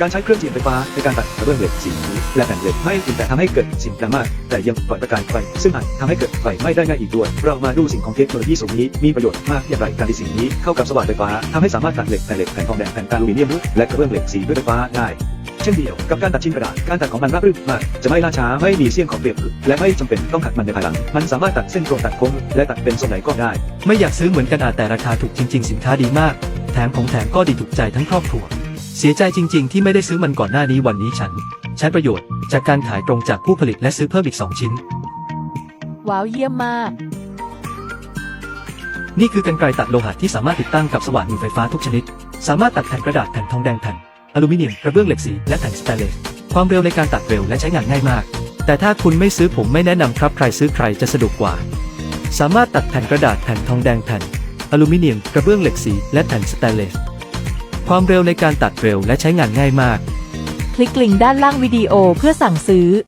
การใช้เครื่องจีนไฟฟ้าในการตัดกระเบื้องเหล็กสีและแผ่นเหล็กไม่เพียงแต่ทำให้เกิดสิ่งดังมากแต่ยังปล่อยประกายไฟซึ่งอาจทำให้เกิดไฟไหม้ได้ง่ายอีกด้วย เรามาดูสิ่งของเทคโนโลยีสูงนี้มีประโยชน์มากอย่างไรการที่สิ่งนี้เข้ากับสว่านไฟฟ้าทำให้สามารถตัดเหล็กแผ่นเหล็กแผ่นทองแดงแผ่นอลูมิเนียมและกระเบื้องเหล็กสีด้วยไฟฟ้าได้เช่นเดียวกับการตัดชิ้นกระดาษ การตัดของมันราบรื่นมาก จะไม่ล่าช้า ไม่มีเสี้ยงของเปรียบและไม่จำเป็นต้องขัดมันในภายหลัง มันสามารถตัดเส้นตรงตัดโค้งและตัดเป็นทรงไหนก็ได้ ไม่อยากซื้อเหมือนกันอาแต่ราคาถูกจริง ๆ สินค้าดีมาก แถมของแถมก็ดีถูกใจทั้งครอบครัว เสียใจจริง ๆ ที่ไม่ได้ซื้อมันก่อนหน้านี้วันนี้ฉัน ใช้ประโยชน์จากการขายตรงจากผู้ผลิตและซื้อเพิ่มอีก 2 ชิ้น ว้าวเยี่ยมมาก นี่คือกันไกรตัดโลหะที่สามารถติดตั้งกับสว่านมือไฟฟ้าทุกชนิด สามารถตัดแผ่นกระดาษแผ่นทองแดงแผ่นอลูมิเนียมกระเบื้องเหล็กสีและแผ่นสแตนเลสความเร็วในการตัดเร็วและใช้งานง่ายมาก แต่ถ้าคุณไม่ซื้อผมไม่แนะนำครับใครซื้อใครจะสะดวกกว่า สามารถตัดแผ่นกระดาษแผ่นทองแดงแผ่นอลูมิเนียมกระเบื้องเหล็กสีและแผ่นสแตนเลส ความเร็วในการตัดเร็วและใช้งานง่ายมาก คลิกลิงก์ด้านล่างวิดีโอเพื่อสั่งซื้อ